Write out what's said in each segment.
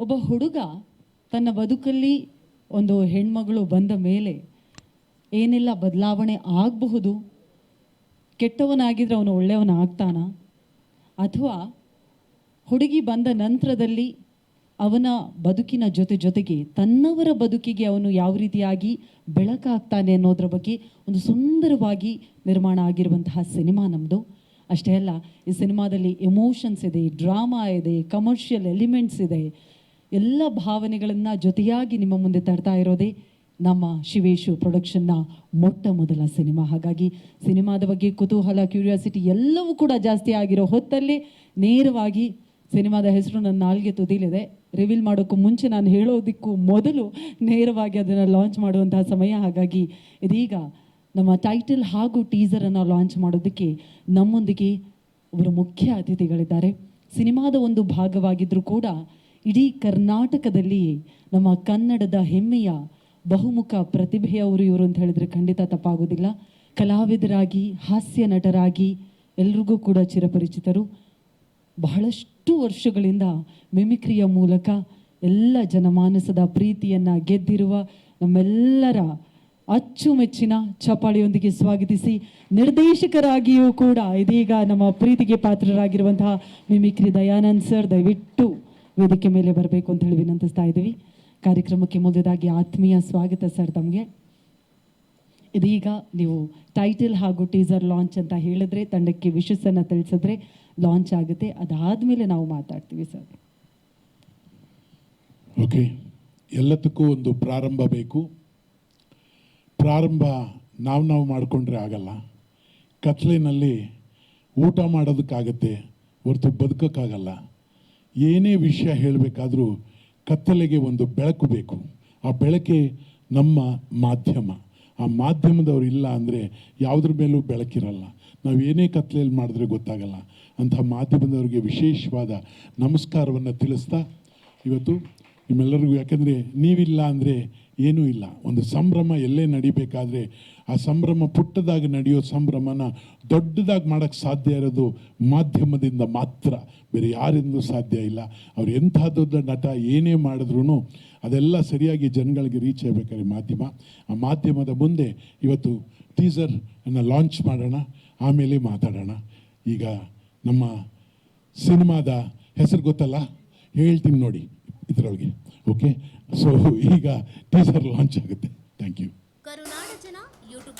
ಒಬ್ಬ ಹುಡುಗ ತನ್ನ ಬದುಕಲ್ಲಿ ಒಂದು ಹೆಣ್ಮಗಳು ಬಂದ ಮೇಲೆ ಏನೆಲ್ಲ ಬದಲಾವಣೆ ಆಗಬಹುದು? ಕೆಟ್ಟವನಾಗಿದ್ದರೆ ಅವನು ಒಳ್ಳೆಯವನ ಆಗ್ತಾನ ಅಥವಾ ಹುಡುಗಿ ಬಂದ ನಂತರದಲ್ಲಿ ಅವನ ಬದುಕಿನ ಜೊತೆ ಜೊತೆಗೆ ತನ್ನವರ ಬದುಕಿಗೆ ಅವನು ಯಾವ ರೀತಿಯಾಗಿ ಬೆಳಕಾಗ್ತಾನೆ ಅನ್ನೋದ್ರ ಬಗ್ಗೆ ಒಂದು ಸುಂದರವಾಗಿ ನಿರ್ಮಾಣ ಆಗಿರುವಂತಹ ಸಿನಿಮಾ ನಮ್ಮದು ಅಷ್ಟೇ ಅಲ್ಲ, ಈ ಸಿನಿಮಾದಲ್ಲಿ ಎಮೋಷನ್ಸ್ ಇದೆ, ಡ್ರಾಮಾ ಇದೆ ಕಮರ್ಷಿಯಲ್ ಎಲಿಮೆಂಟ್ಸ್ ಇದೆ ಎಲ್ಲ ಭಾವನೆಗಳನ್ನು ಜೊತೆಯಾಗಿ ನಿಮ್ಮ ಮುಂದೆ ತರ್ತಾ ಇರೋದೇ ನಮ್ಮ ಶಿವೇಶು ಪ್ರೊಡಕ್ಷನ್ನ ಮೊಟ್ಟ ಮೊದಲ ಸಿನಿಮಾ. ಹಾಗಾಗಿ ಸಿನಿಮಾದ ಬಗ್ಗೆ ಕುತೂಹಲ, ಕ್ಯೂರಿಯಾಸಿಟಿ ಎಲ್ಲವೂ ಕೂಡ ಜಾಸ್ತಿ ಆಗಿರೋ ಹೊತ್ತಲ್ಲಿ ನೇರವಾಗಿ ಸಿನಿಮಾದ ಹೆಸರು ನನ್ನ ನಾಲ್ಗೆ ತುದಿಲಿದೆ. ರಿವೀಲ್ ಮಾಡೋಕ್ಕೂ ಮುಂಚೆ ನಾನು ಹೇಳೋದಕ್ಕೂ ಮೊದಲು ನೇರವಾಗಿ ಅದನ್ನು ಲಾಂಚ್ ಮಾಡುವಂತಹ ಸಮಯ. ಹಾಗಾಗಿ ಇದೀಗ ನಮ್ಮ ಟೈಟಲ್ ಹಾಗೂ ಟೀಸರನ್ನು ಲಾಂಚ್ ಮಾಡೋದಕ್ಕೆ ನಮ್ಮೊಂದಿಗೆ ಒಬ್ಬರು ಮುಖ್ಯ ಅತಿಥಿಗಳಿದ್ದಾರೆ. ಸಿನಿಮಾದ ಒಂದು ಭಾಗವಾಗಿದ್ದರೂ ಕೂಡ ಇಡೀ ಕರ್ನಾಟಕದಲ್ಲಿ ನಮ್ಮ ಕನ್ನಡದ ಹೆಮ್ಮೆಯ ಬಹುಮುಖ ಪ್ರತಿಭೆಯವರು ಇವರು ಅಂತ ಹೇಳಿದ್ರೆ ಖಂಡಿತ ತಪ್ಪಾಗೋದಿಲ್ಲ. ಕಲಾವಿದರಾಗಿ, ಹಾಸ್ಯ ನಟರಾಗಿ ಎಲ್ರಿಗೂ ಕೂಡ ಚಿರಪರಿಚಿತರು. ಬಹಳಷ್ಟು ವರ್ಷಗಳಿಂದ ಮಿಮಿಕ್ರಿಯ ಮೂಲಕ ಎಲ್ಲ ಜನಮಾನಸದ ಪ್ರೀತಿಯನ್ನು ಗೆದ್ದಿರುವ ನಮ್ಮೆಲ್ಲರ ಅಚ್ಚುಮೆಚ್ಚಿನ ಚಪಾಳಿಯೊಂದಿಗೆ ಸ್ವಾಗತಿಸಿ ನಿರ್ದೇಶಕರಾಗಿಯೂ ಕೂಡ ಇದೀಗ ನಮ್ಮ ಪ್ರೀತಿಗೆ ಪಾತ್ರರಾಗಿರುವಂತಹ ಮಿಮಿಕ್ರಿ ದಯಾನಂದ್ ಸರ್ ದಯವಿಟ್ಟು ವೇದಿಕೆ ಮೇಲೆ ಬರಬೇಕು ಅಂತ ಹೇಳಿ ವಿನಂತಿಸ್ತಾ ಇದ್ದೀವಿ. ಕಾರ್ಯಕ್ರಮಕ್ಕೆ ಮೊದಲಾಗಿ ಆತ್ಮೀಯ ಸ್ವಾಗತ ಸರ್ ತಮಗೆ. ಇದೀಗ ನೀವು ಟೈಟಲ್ ಹಾಗೂ ಟೀಸರ್ ಲಾಂಚ್ ಅಂತ ಹೇಳಿದ್ರೆ, ತಂಡಕ್ಕೆ ವಿಶಸ್ಸನ್ನು ತಿಳಿಸಿದ್ರೆ ಲಾಂಚ್ ಆಗುತ್ತೆ. ಅದಾದಮೇಲೆ ನಾವು ಮಾತಾಡ್ತೀವಿ ಸರ್. ಓಕೆ ಎಲ್ಲದಕ್ಕೂ ಒಂದು ಪ್ರಾರಂಭ ಬೇಕು. ಪ್ರಾರಂಭ ನಾವು ನಾವು ಮಾಡಿಕೊಂಡ್ರೆ ಆಗಲ್ಲ. ಕತ್ಲಿನಲ್ಲಿ ಊಟ ಮಾಡೋದಕ್ಕಾಗತ್ತೆ, ಹೊರತು ಬದುಕೋಕ್ಕಾಗಲ್ಲ. ಏನೇ ವಿಷಯ ಹೇಳಬೇಕಾದ್ರೂ ಕತ್ತಲೆಗೆ ಒಂದು ಬೆಳಕು ಬೇಕು. ಆ ಬೆಳಕೆ ನಮ್ಮ ಮಾಧ್ಯಮ. ಆ ಮಾಧ್ಯಮದವ್ರು ಇಲ್ಲ ಅಂದರೆ ಯಾವುದ್ರ ಮೇಲೂ ಬೆಳಕಿರಲ್ಲ. ನಾವು ಏನೇ ಕತ್ತಲೆಯಲ್ಲಿ ಮಾಡಿದ್ರೆ ಗೊತ್ತಾಗಲ್ಲ. ಅಂಥ ಮಾಧ್ಯಮದವರಿಗೆ ವಿಶೇಷವಾದ ನಮಸ್ಕಾರವನ್ನು ತಿಳಿಸ್ತಾ ಇವತ್ತು ನಿಮ್ಮೆಲ್ಲರಿಗೂ ಯಾಕೆಂದರೆ ನೀವಿಲ್ಲ ಅಂದರೆ ಏನೂ ಇಲ್ಲ. ಒಂದು ಸಂಭ್ರಮ ಎಲ್ಲೇ ನಡಿಬೇಕಾದ್ರೆ ಆ ಸಂಭ್ರಮ ಪುಟ್ಟದಾಗಿ ನಡೆಯೋ ಸಂಭ್ರಮನ ದೊಡ್ಡದಾಗಿ ಮಾಡೋಕ್ಕೆ ಸಾಧ್ಯ ಇರೋದು ಮಾಧ್ಯಮದಿಂದ ಮಾತ್ರ. ಬೇರೆ ಯಾರಿಂದಲೂ ಸಾಧ್ಯ ಇಲ್ಲ. ಅವ್ರು ಎಂಥ ದೊಡ್ಡ ನಟ ಏನೇ ಮಾಡಿದ್ರೂ ಅದೆಲ್ಲ ಸರಿಯಾಗಿ ಜನಗಳಿಗೆ ರೀಚ್ ಆಗಬೇಕಾದ್ರೆ ಮಾಧ್ಯಮ. ಆ ಮಾಧ್ಯಮದ ಮುಂದೆ ಇವತ್ತು ಟೀಸರ್ ಅನ್ನು ಲಾಂಚ್ ಮಾಡೋಣ, ಆಮೇಲೆ ಮಾತಾಡೋಣ. ಈಗ ನಮ್ಮ ಸಿನಿಮಾದ ಹೆಸರು ಗೊತ್ತಲ್ಲ? ಹೇಳ್ತೀನಿ ನೋಡಿ. ಇದರೊಳಗೆ. ಓಕೆ ಸೊ ಈಗ ಟೀಸರ್ ಲಾಂಚ್ ಆಗುತ್ತೆ. ಥ್ಯಾಂಕ್ ಯು ಕರುನಾಡ ಜನ ಯೂಟ್ಯೂಬ್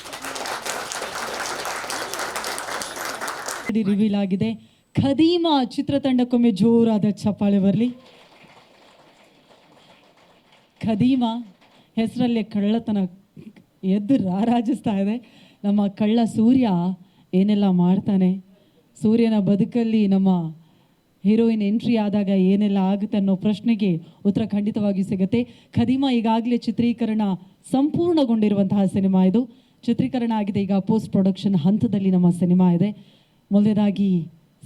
ರಿವೀಲ್ ಆಗಿದೆ. ಖದೀಮಾ ಚಿತ್ರತಂಡಕ್ಕೊಮ್ಮೆ ಜೋರಾದ ಚಪ್ಪಾಳೆ ಬರಲಿ. ಖದೀಮಾ ಹೆಸರಲ್ಲೇ ಕಳ್ಳತನ ಎದ್ದು ರಾರಾಜಿಸ್ತಾ ಇದೆ. ನಮ್ಮ ಕಳ್ಳ ಸೂರ್ಯ ಏನೆಲ್ಲ ಮಾಡ್ತಾನೆ? ಸೂರ್ಯನ ಬದುಕಲ್ಲಿ ನಮ್ಮ ಹೀರೋಯಿನ್ ಎಂಟ್ರಿ ಆದಾಗ ಏನೆಲ್ಲ ಆಗುತ್ತೆ ಅನ್ನೋ ಪ್ರಶ್ನೆಗೆ ಉತ್ತರ ಖಂಡಿತವಾಗಿ ಸಿಗುತ್ತೆ. ಖದೀಮ ಈಗಾಗಲೇ ಚಿತ್ರೀಕರಣ ಸಂಪೂರ್ಣಗೊಂಡಿರುವಂತಹ ಸಿನಿಮಾ ಇದು. ಚಿತ್ರೀಕರಣ ಆಗಿದೆ, ಈಗ ಪೋಸ್ಟ್ ಪ್ರೊಡಕ್ಷನ್ ಹಂತದಲ್ಲಿ ನಮ್ಮ ಸಿನಿಮಾ ಇದೆ. ಮೊದಲನೇದಾಗಿ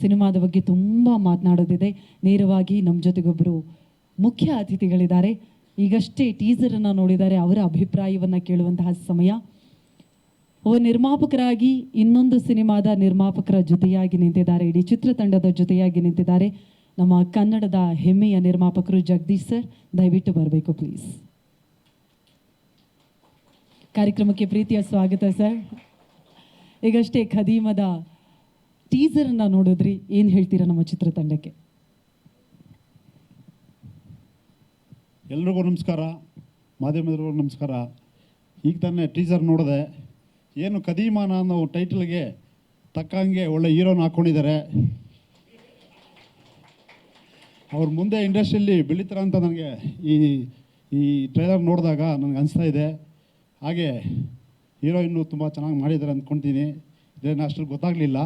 ಸಿನಿಮಾದ ಬಗ್ಗೆ ತುಂಬ ಮಾತನಾಡೋದಿದೆ. ನೇರವಾಗಿ ನಮ್ಮ ಜೊತೆಗೊಬ್ಬರು ಮುಖ್ಯ ಅತಿಥಿಗಳಿದ್ದಾರೆ. ಈಗಷ್ಟೇ ಟೀಸರನ್ನು ನೋಡಿದ್ದಾರೆ, ಅವರ ಅಭಿಪ್ರಾಯವನ್ನು ಕೇಳುವಂತಹ ಸಮಯ. ಒಬ್ಬ ನಿರ್ಮಾಪಕರಾಗಿ ಇನ್ನೊಂದು ಸಿನಿಮಾದ ನಿರ್ಮಾಪಕರ ಜೊತೆಯಾಗಿ ನಿಂತಿದ್ದಾರೆ. ಇಡೀ ಚಿತ್ರತಂಡದ ಜೊತೆಯಾಗಿ ನಿಂತಿದ್ದಾರೆ. ನಮ್ಮ ಕನ್ನಡದ ಹೆಮ್ಮೆಯ ನಿರ್ಮಾಪಕರು ಜಗದೀಶ್ ಸರ್, ದಯವಿಟ್ಟು ಬರಬೇಕು ಪ್ಲೀಸ್ ಕಾರ್ಯಕ್ರಮಕ್ಕೆ ಪ್ರೀತಿಯ ಸ್ವಾಗತ ಸರ್. ಈಗಷ್ಟೇ ಖದೀಮದ ಟೀಸರನ್ನು ನೋಡಿದ್ರಿ. ಏನು ಹೇಳ್ತೀರಾ ನಮ್ಮ ಚಿತ್ರತಂಡಕ್ಕೆ? ಎಲ್ರಿಗೂ ನಮಸ್ಕಾರ. ಮಾಧ್ಯಮದವ್ರಿಗೂ ನಮಸ್ಕಾರ. ಈಗ ತಾನೇ ಟೀಸರ್ ನೋಡಿದೆ ಏನು ಕದೀಮಾನ ಅನ್ನೋ ಟೈಟಲ್ಗೆ ತಕ್ಕಂಗೆ ಒಳ್ಳೆ ಹೀರೋನ ಹಾಕ್ಕೊಂಡಿದ್ದಾರೆ ಅವ್ರ ಮುಂದೆ ಇಂಡಸ್ಟ್ರಿಯಲ್ಲಿ ಬೆಳೀತಾರ ಅಂತ ನನಗೆ ಈ ಈ ಟ್ರೈಲರ್ ನೋಡಿದಾಗ ನನಗೆ ಅನಿಸ್ತಾ ಇದೆ. ಹಾಗೆ ಹೀರೋಯಿನ್ನು ತುಂಬ ಚೆನ್ನಾಗಿ ಮಾಡಿದ್ದಾರೆ ಅಂದ್ಕೊಳ್ತೀನಿ ಇದೇನು ಅಷ್ಟು ಗೊತ್ತಾಗಲಿಲ್ಲ.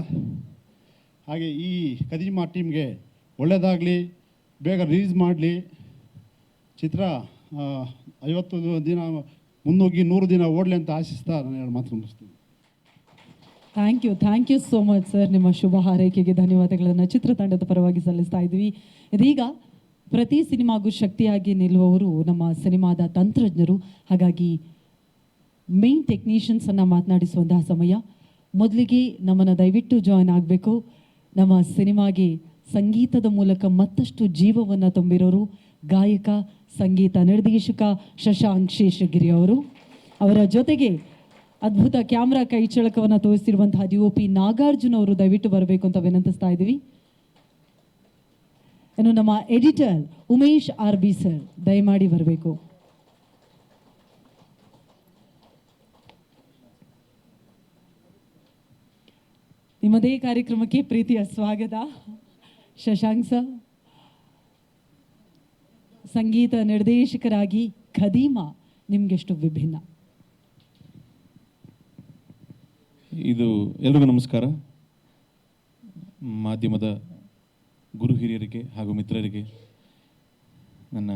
ಹಾಗೆ ಈ ಕದೀಮಾ ಟೀಮ್ಗೆ ಒಳ್ಳೆಯದಾಗಲಿ ಬೇಗ ರಿಲೀಸ್ ಮಾಡಲಿ. ಚಿತ್ರ ಐವತ್ತು ದಿನ ಮುನ್ನೂಗಿ ನೂರು ದಿನ ಓಡಲಿ ಅಂತ ಆಶಿಸ್ತಾ ನಾನು ಎರಡು ಮಾತು ಮುಗಿಸ್ತೀನಿ. Thank you thank you so much sir ನಿಮ್ಮ ಶುಭ ಹಾರೈಕೆಗೆ ಧನ್ಯವಾದಗಳನ್ನು. ಚಿತ್ರತಂಡದ ಪರವಾಗಿ ಸಲ್ಲಿಸ್ತಾ ಇದ್ದೀವಿ ಇದೀಗ ಪ್ರತಿ ಸಿನಿಮಾಗೂ ಶಕ್ತಿಯಾಗಿ ನಿಲ್ಲುವವರು ನಮ್ಮ ಸಿನಿಮಾದ ತಂತ್ರಜ್ಞರು. ಹಾಗಾಗಿ ಮೇನ್ ಟೆಕ್ನಿಷಿಯನ್ಸನ್ನು ಮಾತನಾಡಿಸುವಂತಹ ಸಮಯ. ಮೊದಲಿಗೆ ನಮ್ಮನ್ನು ದಯವಿಟ್ಟು ಜಾಯ್ನ್ ಆಗಬೇಕು. ನಮ್ಮ ಸಿನಿಮಾಗೆ ಸಂಗೀತದ ಮೂಲಕ ಮತ್ತಷ್ಟು ಜೀವವನ್ನು ತುಂಬಿರೋರು ಗಾಯಕ ಸಂಗೀತ ನಿರ್ದೇಶಕ ಶಶಾಂಕ್ ಶೇಷಗಿರಿ ಅವರು. ಅವರ ಜೊತೆಗೆ ಅದ್ಭುತ ಕ್ಯಾಮ್ರಾ ಕೈಚಳಕವನ್ನು ತೋರಿಸಿರುವಂತಹ ಡಿ ಒ ಪಿ ನಾಗಾರ್ಜುನ ಅವರು ದಯವಿಟ್ಟು ಬರಬೇಕು ಅಂತ ವಿನಂತಿಸ್ತಾ ಇದ್ದೀವಿ. ಇನ್ನು ನಮ್ಮ editor Umesh R B sir, ದಯಮಾಡಿ ಬರಬೇಕು. ನಿಮ್ಮದೇ ಕಾರ್ಯಕ್ರಮಕ್ಕೆ ಪ್ರೀತಿಯ ಸ್ವಾಗತ. ಶಶಾಂಕ್ ಸರ್. ಸಂಗೀತ ನಿರ್ದೇಶಕರಾಗಿ ಖದೀಮ ನಿಮಗೆಷ್ಟು ವಿಭಿನ್ನ? ಇದು ಎಲ್ರಿಗೂ ನಮಸ್ಕಾರ. ಮಾಧ್ಯಮದ ಗುರು ಹಿರಿಯರಿಗೆ ಹಾಗೂ ಮಿತ್ರರಿಗೆ ನನ್ನ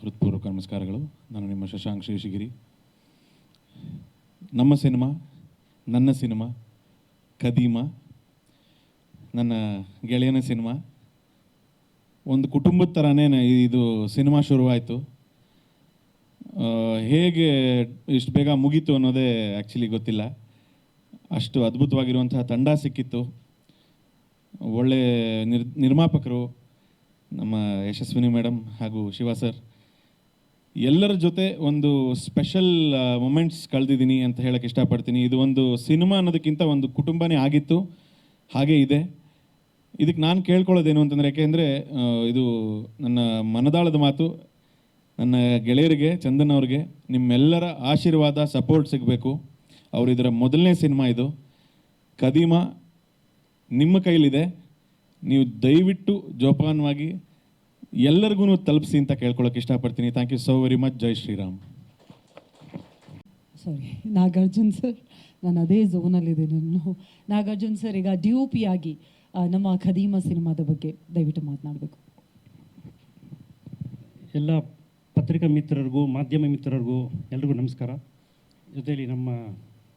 ಹೃತ್ಪೂರ್ವಕ ನಮಸ್ಕಾರಗಳು. ನಾನು ನಿಮ್ಮ ಶಶಾಂಕ್ ಶೇಷಗಿರಿ. ನಮ್ಮ ಸಿನಿಮಾ, ನನ್ನ ಸಿನಿಮಾ, ಖದೀಮಾ, ನನ್ನ ಗೆಳೆಯನ ಸಿನಿಮಾ ಒಂದು ಕುಟುಂಬದ ಥರನೇ ಇದು ಸಿನಿಮಾ ಶುರುವಾಯಿತು. ಹೇಗೆ ಇಷ್ಟು ಬೇಗ ಮುಗೀತು ಅನ್ನೋದೇ ಆ್ಯಕ್ಚುಲಿ ಗೊತ್ತಿಲ್ಲ. ಅಷ್ಟು ಅದ್ಭುತವಾಗಿರುವಂತಹ ತಂಡ ಸಿಕ್ಕಿತ್ತು. ಒಳ್ಳೆ ನಿರ್ ನಿರ್ಮಾಪಕರು ನಮ್ಮ ಯಶಸ್ವಿನಿ ಮೇಡಮ್ ಹಾಗೂ ಶಿವ ಸರ್. ಎಲ್ಲರ ಜೊತೆ ಒಂದು ಸ್ಪೆಷಲ್ ಮೂಮೆಂಟ್ಸ್ ಕಳೆದಿದ್ದೀನಿ ಅಂತ ಹೇಳಕ್ಕೆ ಇಷ್ಟಪಡ್ತೀನಿ. ಇದು ಒಂದು ಸಿನಿಮಾ ಅನ್ನೋದಕ್ಕಿಂತ ಒಂದು ಕುಟುಂಬನೇ ಆಗಿತ್ತು. ಹಾಗೇ ಇದೆ. ಇದಕ್ಕೆ ನಾನು ಕೇಳ್ಕೊಳ್ಳೋದೇನು ಅಂತಂದರೆ, ಯಾಕೆಂದರೆ ಇದು ನನ್ನ ಮನದಾಳದ ಮಾತು, ನನ್ನ ಗೆಳೆಯರಿಗೆ, ಚಂದನ್ ಅವ್ರಿಗೆ, ನಿಮ್ಮೆಲ್ಲರ ಆಶೀರ್ವಾದ ಸಪೋರ್ಟ್ ಸಿಗಬೇಕು. ಅವರು ಇದರ ಮೊದಲನೇ ಸಿನಿಮಾ ಇದು. ಕದೀಮ ನಿಮ್ಮ ಕೈಲಿದೆ. ನೀವು ದಯವಿಟ್ಟು ಜೋಪಾನವಾಗಿ ಎಲ್ಲರಿಗೂ ತಲುಪಿಸಿ ಅಂತ ಕೇಳ್ಕೊಳ್ಳೋಕೆ ಇಷ್ಟಪಡ್ತೀನಿ. Thank you so very much Jai Shriram sorry Nagarjun sir, ನಾನು ಅದೇ ಝೋನಲ್ಲಿದ್ದೀನಿ ನಾನು ನಾಗಾರ್ಜುನ್ ಸರ್, ಈಗ ಡಿ ಯು ಪಿ ನಮ್ಮ ಖದೀಮ ಸಿನಿಮಾದ ಬಗ್ಗೆ ದಯವಿಟ್ಟು ಮಾತನಾಡಬೇಕು. ಎಲ್ಲ ಪತ್ರಿಕಾ ಮಿತ್ರರಿಗೂ, ಮಾಧ್ಯಮ ಮಿತ್ರರಿಗೂ ಎಲ್ರಿಗೂ ನಮಸ್ಕಾರ. ಜೊತೆಯಲ್ಲಿ ನಮ್ಮ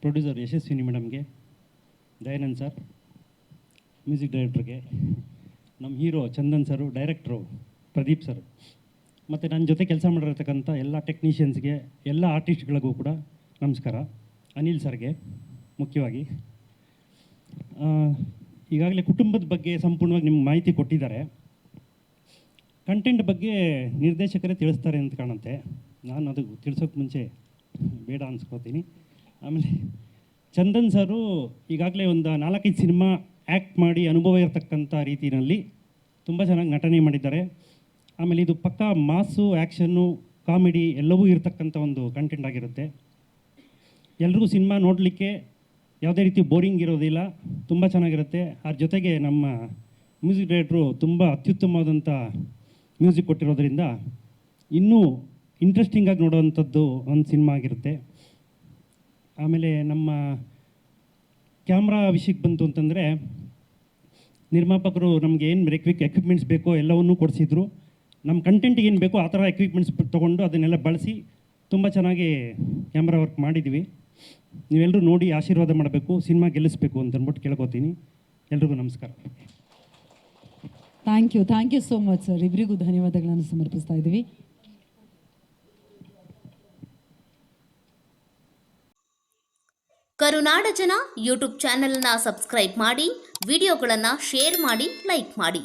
ಪ್ರೊಡ್ಯೂಸರ್ ಯಶಸ್ವಿನಿ ಮೇಡಮ್ಗೆ, ದಯಾನಂದ್ ಸರ್, ಮ್ಯೂಸಿಕ್ ಡೈರೆಕ್ಟ್ರಿಗೆ, ನಮ್ಮ hero Chandan sir, director Pradeep sir, ಮತ್ತು ನನ್ನ ಜೊತೆ ಕೆಲಸ ಮಾಡಿರತಕ್ಕಂಥ ಎಲ್ಲ ಟೆಕ್ನಿಷಿಯನ್ಸ್ಗೆ, ಎಲ್ಲ ಆರ್ಟಿಸ್ಟ್ಗಳಿಗೂ ಕೂಡ ನಮಸ್ಕಾರ. ಅನಿಲ್ ಸರ್ಗೆ ಮುಖ್ಯವಾಗಿ. ಈಗಾಗಲೇ ಕುಟುಂಬದ ಬಗ್ಗೆ ಸಂಪೂರ್ಣವಾಗಿ ನಿಮ್ಗೆ ಮಾಹಿತಿ ಕೊಟ್ಟಿದ್ದಾರೆ. ಕಂಟೆಂಟ್ ಬಗ್ಗೆ ನಿರ್ದೇಶಕರೇ ತಿಳಿಸ್ತಾರೆ ಅಂತ ಕಾಣುತ್ತೆ. ನಾನು ಅದು ತಿಳಿಸೋಕೆ ಮುಂಚೆ ಬೇಡ ಅನ್ಸ್ಕೋತೀನಿ. ಆಮೇಲೆ ಚಂದನ್ ಸರು ಈಗಾಗಲೇ ಒಂದು ನಾಲ್ಕೈದು ಸಿನಿಮಾ ಆ್ಯಕ್ಟ್ ಮಾಡಿ ಅನುಭವ ಇರತಕ್ಕಂಥ ರೀತಿಯಲ್ಲಿ ತುಂಬ ಚೆನ್ನಾಗಿ ನಟನೆ ಮಾಡಿದ್ದಾರೆ. ಆಮೇಲೆ ಇದು ಪಕ್ಕಾ ಮಾಸು, ಆ್ಯಕ್ಷನ್ನು, ಕಾಮಿಡಿ ಎಲ್ಲವೂ ಇರತಕ್ಕಂಥ ಒಂದು ಕಂಟೆಂಟ್ ಆಗಿರುತ್ತೆ. ಎಲ್ರಿಗೂ ಸಿನಿಮಾ ನೋಡಲಿಕ್ಕೆ ಯಾವುದೇ ರೀತಿ ಬೋರಿಂಗ್ ಇರೋದಿಲ್ಲ, ತುಂಬ ಚೆನ್ನಾಗಿರುತ್ತೆ. ಅದ್ರ ಜೊತೆಗೆ ನಮ್ಮ ಮ್ಯೂಸಿಕ್ ಡೈರೆಕ್ಟ್ರು ತುಂಬ ಅತ್ಯುತ್ತಮವಾದಂಥ ಮ್ಯೂಸಿಕ್ ಕೊಟ್ಟಿರೋದ್ರಿಂದ ಇನ್ನೂ ಇಂಟ್ರೆಸ್ಟಿಂಗಾಗಿ ನೋಡೋವಂಥದ್ದು ಒಂದು ಸಿನಿಮಾ ಆಗಿರುತ್ತೆ. ಆಮೇಲೆ ನಮ್ಮ ಕ್ಯಾಮ್ರಾ ವಿಷಯಕ್ಕೆ ಬಂತು ಅಂತಂದರೆ ನಿರ್ಮಾಪಕರು ನಮಗೆ ಏನು ರೆಕ್ವಿಕ್ ಎಕ್ವಿಪ್ಮೆಂಟ್ಸ್ ಬೇಕೋ ಎಲ್ಲವನ್ನೂ ಕೊಡಿಸಿದ್ರು. ನಮ್ಮ ಕಂಟೆಂಟಿಗೆ ಏನು ಬೇಕೋ ಆ ಥರ ಎಕ್ವಿಪ್ಮೆಂಟ್ಸ್ ತೊಗೊಂಡು ಅದನ್ನೆಲ್ಲ ಬಳಸಿ ತುಂಬ ಚೆನ್ನಾಗಿ ಕ್ಯಾಮ್ರಾ ವರ್ಕ್ ಮಾಡಿದ್ವಿ. ನೀವೆಲ್ಲರೂ ನೋಡಿ ಆಶೀರ್ವಾದ ಮಾಡಬೇಕು ಸಿನಿಮಾ ಗೆಲ್ಲಿಸ್ಬೇಕು ಅಂತ ಅಂದ್ಬಿಟ್ಟು ಕೇಳ್ಕೊತೀನಿ. ಎಲ್ರಿಗೂ ನಮಸ್ಕಾರ. Thank you thank you so much sir ಇಬ್ಬರಿಗೂ ಧನ್ಯವಾದಗಳನ್ನು ಸಮರ್ಪಿಸ್ತಾ ಇದ್ದೀವಿ. ಕರುನಾಡ ಜನ ಯೂಟ್ಯೂಬ್ ಚಾನೆಲ್ನ ಸಬ್ಸ್ಕ್ರೈಬ್ ಮಾಡಿ ವಿಡಿಯೋಗಳನ್ನು ಶೇರ್ ಮಾಡಿ ಲೈಕ್ ಮಾಡಿ.